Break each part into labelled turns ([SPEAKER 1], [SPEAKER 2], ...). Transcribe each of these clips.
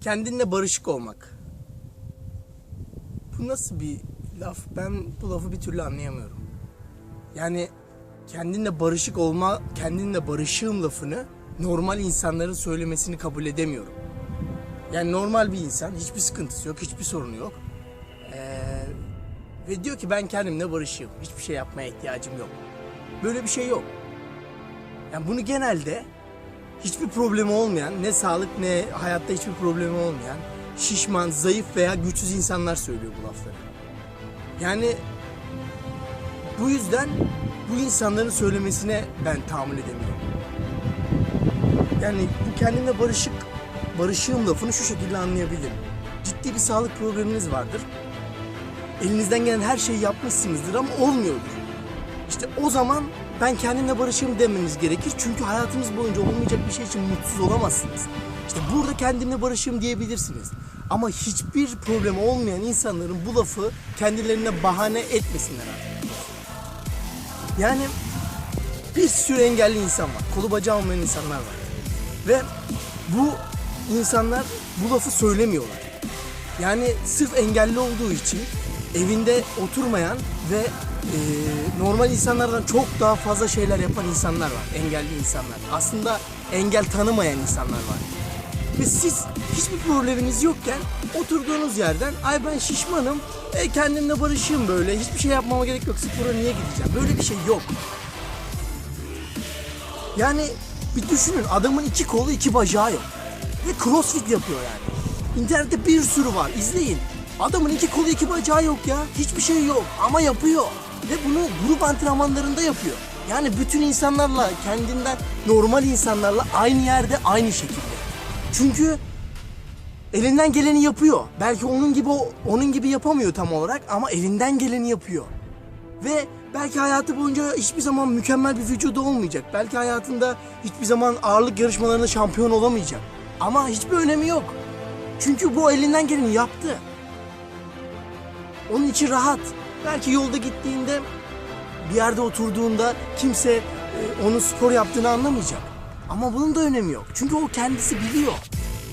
[SPEAKER 1] Kendinle barışık olmak. Bu nasıl bir laf? Ben bu lafı bir türlü anlayamıyorum. Yani kendinle barışık olma, kendinle barışığım lafını normal insanların söylemesini kabul edemiyorum. Yani normal bir insan, hiçbir sıkıntısı yok, hiçbir sorunu yok. Ee, ve diyor ki ben kendimle barışığım, hiçbir şey yapmaya ihtiyacım yok. Böyle bir şey yok. Yani bunu genelde hiçbir problemi olmayan, ne sağlık ne hayatta hiçbir problemi olmayan, şişman, zayıf veya güçsüz insanlar söylüyor bu lafları. Yani bu yüzden bu insanların söylemesine ben tahammül edemiyorum. Yani bu kendimle barışık, barışığım lafını şu şekilde anlayabilirim. Ciddi bir sağlık probleminiz vardır. Elinizden gelen her şeyi yapmışsınızdır ama olmuyordur. İşte o zaman ben kendimle barışığım demeniz gerekir. Çünkü hayatınız boyunca olmayacak bir şey için mutsuz olamazsınız. İşte burada kendimle barışığım diyebilirsiniz. Ama hiçbir problem olmayan insanların bu lafı kendilerine bahane etmesinler artık. Yani bir sürü engelli insan var. Kolu bacağı olmayan insanlar var. Ve bu insanlar bu lafı söylemiyorlar. Yani sırf engelli olduğu için evinde oturmayan ve e, normal insanlardan çok daha fazla şeyler yapan insanlar var. Engelli insanlar. Aslında engel tanımayan insanlar var. Ve siz hiçbir probleminiz yokken oturduğunuz yerden ay ben şişmanım, e, kendimle barışığım böyle, hiçbir şey yapmama gerek yok, spora niye gideceğim? Böyle bir şey yok. Yani bir düşünün adamın iki kolu iki bacağı yok. Ve crossfit yapıyor yani. İnternette bir sürü var izleyin. Adamın iki kolu iki bacağı yok ya. Hiçbir şey yok ama yapıyor. Ve bunu grup antrenmanlarında yapıyor. Yani bütün insanlarla kendinden normal insanlarla aynı yerde aynı şekilde. Çünkü elinden geleni yapıyor. Belki onun gibi onun gibi yapamıyor tam olarak ama elinden geleni yapıyor. Ve belki hayatı boyunca hiçbir zaman mükemmel bir vücudu olmayacak. Belki hayatında hiçbir zaman ağırlık yarışmalarında şampiyon olamayacak. Ama hiçbir önemi yok. Çünkü bu elinden geleni yaptı. Onun içi rahat. Belki yolda gittiğinde bir yerde oturduğunda kimse e, onun spor yaptığını anlamayacak. Ama bunun da önemi yok. Çünkü o kendisi biliyor.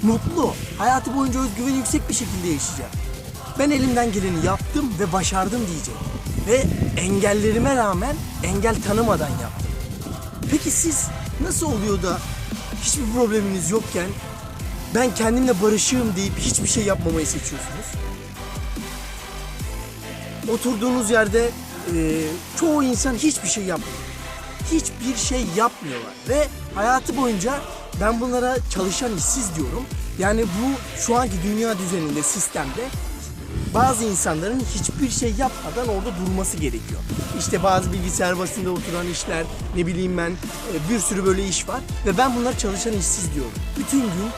[SPEAKER 1] Mutlu. Hayatı boyunca özgüveni yüksek bir şekilde yaşayacak. Ben elimden geleni yaptım ve başardım diyecek. Ve engellerime rağmen engel tanımadan yaptım. Peki siz nasıl oluyor da hiçbir probleminiz yokken ben kendimle barışığım deyip hiçbir şey yapmamayı seçiyorsunuz? Oturduğunuz yerde e, çoğu insan hiçbir şey yapmıyor. Hiçbir şey yapmıyorlar ve hayatı boyunca ben bunlara çalışan işsiz diyorum. Yani bu şu anki dünya düzeninde, sistemde bazı insanların hiçbir şey yapmadan orada durması gerekiyor. İşte bazı bilgisayar başında oturan işler, ne bileyim ben e, bir sürü böyle iş var ve ben bunlara çalışan işsiz diyorum. Bütün gün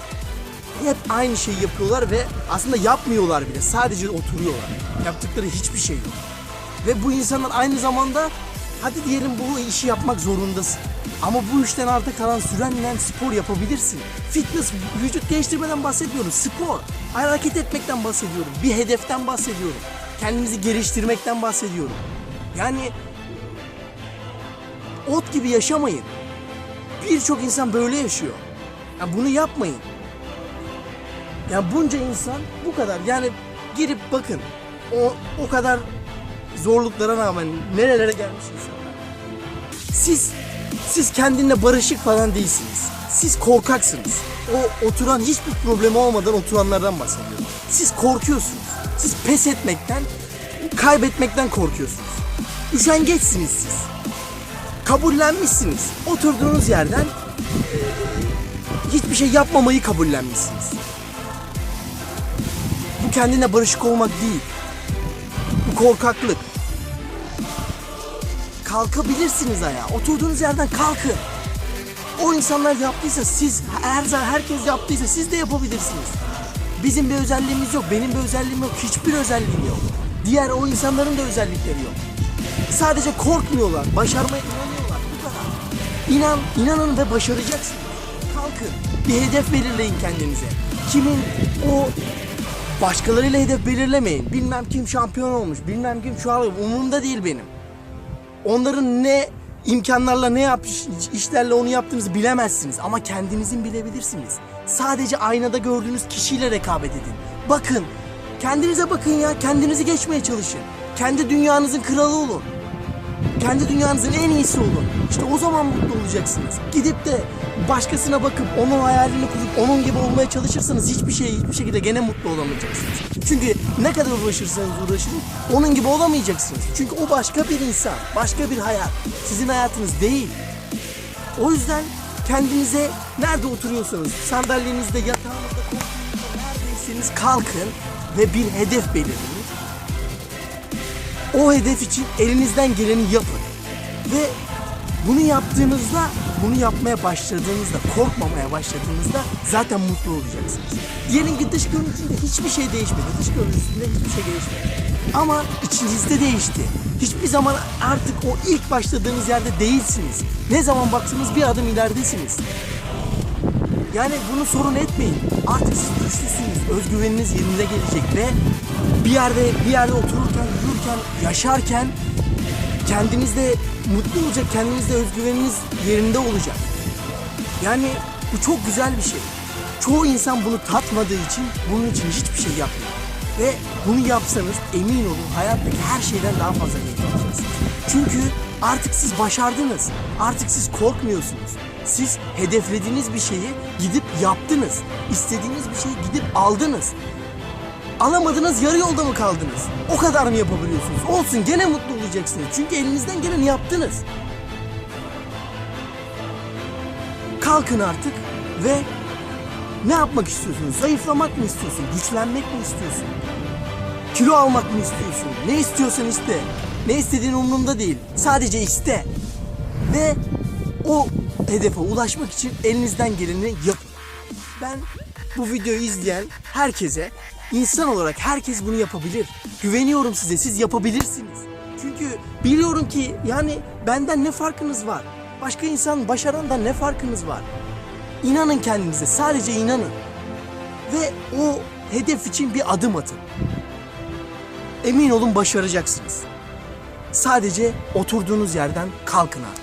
[SPEAKER 1] hep aynı şeyi yapıyorlar ve aslında yapmıyorlar bile. Sadece oturuyorlar. Yaptıkları hiçbir şey yok. Ve bu insanlar aynı zamanda hadi diyelim bu işi yapmak zorundasın. Ama bu işten arta kalan sürenle spor yapabilirsin. Fitness, vücut geliştirmeden bahsetmiyorum. Spor, hareket etmekten bahsediyorum. Bir hedeften bahsediyorum. Kendimizi geliştirmekten bahsediyorum. Yani ot gibi yaşamayın. Birçok insan böyle yaşıyor. Ya bunu yapmayın. Ya bunca insan bu kadar. Yani girip bakın. O o kadar zorluklara rağmen nerelere gelmiş insanlar. Siz siz kendinle barışık falan değilsiniz. Siz korkaksınız. O oturan hiçbir problemi olmadan oturanlardan bahsediyorum. Siz korkuyorsunuz. Siz pes etmekten, kaybetmekten korkuyorsunuz. Üşengeçsiniz siz. Kabullenmişsiniz. Oturduğunuz yerden hiçbir şey yapmamayı kabullenmişsiniz. Bu kendine barışık olmak değil. Bu korkaklık. Kalkabilirsiniz ayağa. Oturduğunuz yerden kalkın. O insanlar yaptıysa siz, her herkes yaptıysa siz de yapabilirsiniz. Bizim bir özelliğimiz yok, benim bir özelliğim yok, hiçbir özelliğim yok. Diğer o insanların da özellikleri yok. Sadece korkmuyorlar, başarmaya inanıyorlar. Bu kadar. İnan, inanın ve başaracaksınız. Kalkın. Bir hedef belirleyin kendinize. Kimin o başkalarıyla hedef belirlemeyin. Bilmem kim şampiyon olmuş, bilmem kim şu an umurumda değil benim. Onların ne imkanlarla ne yapmış işlerle onu yaptığınızı bilemezsiniz ama kendinizin bilebilirsiniz. Sadece aynada gördüğünüz kişiyle rekabet edin. Bakın, kendinize bakın ya, kendinizi geçmeye çalışın. Kendi dünyanızın kralı olun. Kendi dünyanızın en iyisi olun. İşte o zaman mutlu olacaksınız. Gidip de başkasına bakıp onun hayalini kurup onun gibi olmaya çalışırsanız hiçbir şey hiçbir şekilde gene mutlu olamayacaksınız. Çünkü ne kadar uğraşırsanız uğraşın onun gibi olamayacaksınız. Çünkü o başka bir insan, başka bir hayat. Sizin hayatınız değil. O yüzden kendinize nerede oturuyorsanız, sandalyenizde, yatağınızda, koltuğunuzda neredeyseniz kalkın ve bir hedef belirleyin. O hedef için elinizden geleni yapın. Ve bunu yaptığınızda, bunu yapmaya başladığınızda, korkmamaya başladığınızda zaten mutlu olacaksınız. Diyelim ki dış görünüşünde hiçbir şey değişmedi. Dış görünüşünde hiçbir şey değişmedi. Ama içinizde değişti. Hiçbir zaman artık o ilk başladığınız yerde değilsiniz. Ne zaman baksanız bir adım ileridesiniz. Yani bunu sorun etmeyin. Artık siz güçlüsünüz. Özgüveniniz yerinize gelecek ve bir yerde bir yerde otururken, yürürken, yaşarken kendinizde mutlu olacak, kendinizde özgüveniniz yerinde olacak. Yani bu çok güzel bir şey. Çoğu insan bunu tatmadığı için bunun için hiçbir şey yapmıyor. Ve bunu yapsanız emin olun hayattaki her şeyden daha fazla keyif alacaksınız. Çünkü artık siz başardınız. Artık siz korkmuyorsunuz. Siz hedeflediğiniz bir şeyi gidip yaptınız. İstediğiniz bir şeyi gidip aldınız. Alamadınız yarı yolda mı kaldınız? O kadar mı yapabiliyorsunuz? Olsun gene mutlu olacaksınız. Çünkü elinizden geleni yaptınız. Kalkın artık ve ne yapmak istiyorsunuz? Zayıflamak mı istiyorsun? Güçlenmek mi istiyorsun? Kilo almak mı istiyorsun? Ne istiyorsan iste. Ne istediğin umurumda değil. Sadece iste. Ve o hedefe ulaşmak için elinizden geleni yapın. Ben bu videoyu izleyen herkese insan olarak herkes bunu yapabilir. Güveniyorum size siz yapabilirsiniz. Çünkü biliyorum ki yani benden ne farkınız var? Başka insan başarandan ne farkınız var? İnanın kendinize sadece inanın. Ve o hedef için bir adım atın. Emin olun başaracaksınız. Sadece oturduğunuz yerden kalkın artık.